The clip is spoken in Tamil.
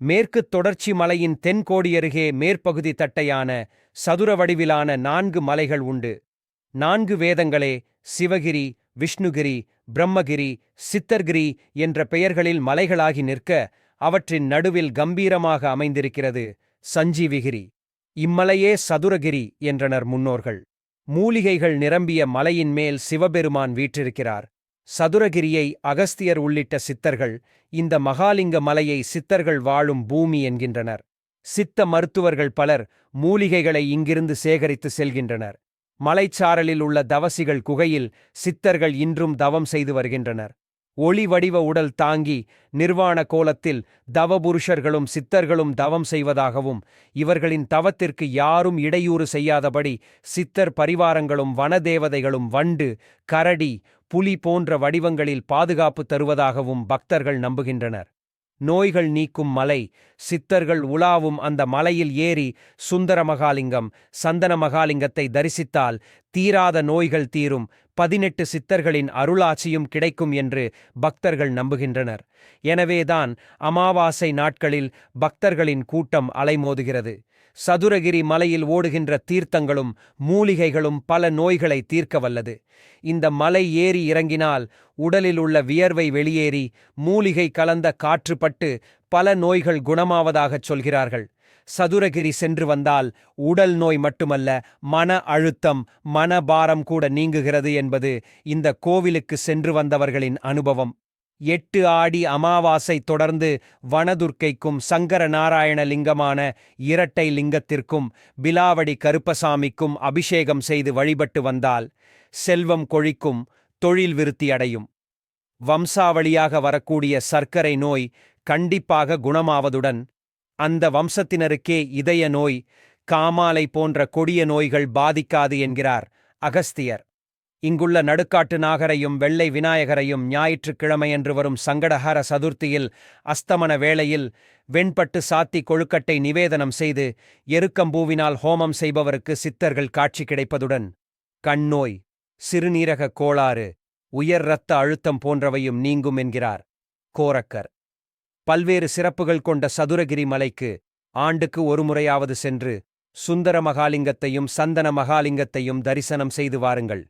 மேற்குத் தொடர்ச்சி மலையின் தென்கோடியருகே மேற்பகுதி தட்டையான சதுர வடிவிலான நான்கு மலைகள் உண்டு. நான்கு வேதங்களே சிவகிரி விஷ்ணுகிரி பிரம்மகிரி சித்தர்கிரி என்ற பெயர்களில் மலைகளாகி நிற்க அவற்றின் நடுவில் கம்பீரமாக அமைந்திருக்கிறது சஞ்சீவிகிரி. இம்மலையே சதுரகிரி என்றனர் முன்னோர்கள். மூலிகைகள் நிரம்பிய மலையின் மேல் சிவபெருமான் வீற்றிருக்கிறார். சதுரகிரியை அகஸ்தியர் உள்ளிட்ட சித்தர்கள் இந்த மகாலிங்க மலையை சித்தர்கள் வாழும் பூமி என்கின்றனர். சித்த மருத்துவர்கள் பலர் மூலிகைகளை இங்கிருந்து சேகரித்து செல்கின்றனர். மலைச்சாரலில் உள்ள தவசிகள் குகையில் சித்தர்கள் இன்றும் தவம் செய்து வருகின்றனர். ஒளி வடிவ உடல் தாங்கி நிர்வாண கோலத்தில் தவபுருஷர்களும் சித்தர்களும் தவம் செய்வதாகவும் இவர்களின் தவத்திற்கு யாரும் இடையூறு செய்யாதபடி சித்தர் பரிவாரங்களும் வனதேவதைகளும் வண்டு கரடி புலி போன்ற வடிவங்களில் பாதுகாப்பு தருவதாகவும் பக்தர்கள் நம்புகின்றனர். நோய்கள் நீக்கும் மலை சித்தர்கள் உலாவும் அந்த மலையில் ஏறி சுந்தர மகாலிங்கம் சந்தன மகாலிங்கத்தை தரிசித்தால் தீராத நோய்கள் தீரும். பதினெட்டு சித்தர்களின் அருளாட்சியும் கிடைக்கும் என்று பக்தர்கள் நம்புகின்றனர். எனவேதான் அமாவாசை நாட்களில் பக்தர்களின் கூட்டம் அலைமோதுகிறது. சதுரகிரி மலையில் ஓடுகின்ற தீர்த்தங்களும் மூலிகைகளும் பல நோய்களை தீர்க்க வல்லது. இந்த மலை ஏறி இறங்கினால் உடலில் உள்ள வியர்வை வெளியேறி மூலிகை கலந்த காற்றுப்பட்டு பல நோய்கள் குணமாவதாகச் சொல்கிறார்கள். சதுரகிரி சென்று வந்தால் உடல் நோய் மட்டுமல்ல மன அழுத்தம் மனபாரம் கூட நீங்குகிறது என்பது இந்த கோவிலுக்கு சென்று வந்தவர்களின் அனுபவம். எட்டு ஆடி அமாவாசை தொடர்ந்து வனதுர்க்கைக்கும் சங்கர நாராயண லிங்கமான இரட்டை லிங்கத்திற்கும் பிலாவடி கருப்பசாமிக்கும் அபிஷேகம் செய்து வழிபட்டு வந்தால் செல்வம் கொழிக்கும் தொழில் விருத்தி அடையும். வம்சாவளியாக வரக்கூடிய சர்க்கரை நோய் கண்டிப்பாக குணமாவதுடன் அந்த வம்சத்தினருக்கே இதய நோய் காமாலை போன்ற கொடிய நோய்கள் பாதிக்காது என்கிறார் அகஸ்தியர். இங்குள்ள நடுக்காட்டு நாகரையும் வெள்ளை விநாயகரையும் ஞாயிற்றுக்கிழமையன்று வரும் சங்கடஹர சதுர்த்தியில் அஸ்தமன வேளையில் வெண்பட்டு சாத்தி கொழுக்கட்டை நிவேதனம் செய்து எருக்கம்பூவினால் ஹோமம் செய்பவருக்கு சித்தர்கள் காட்சி கிடைப்பதுடன் கண்ணோய் சிறுநீரக கோளாறு உயர் இரத்த அழுத்தம் போன்றவையும் நீங்கும் என்கிறார் கோரக்கர். பல்வேறு சிறப்புகள் கொண்ட சதுரகிரி மலைக்கு ஆண்டுக்கு ஒருமுறையாவது சென்று சுந்தர மகாலிங்கத்தையும் சந்தன மகாலிங்கத்தையும் தரிசனம் செய்து வாருங்கள்.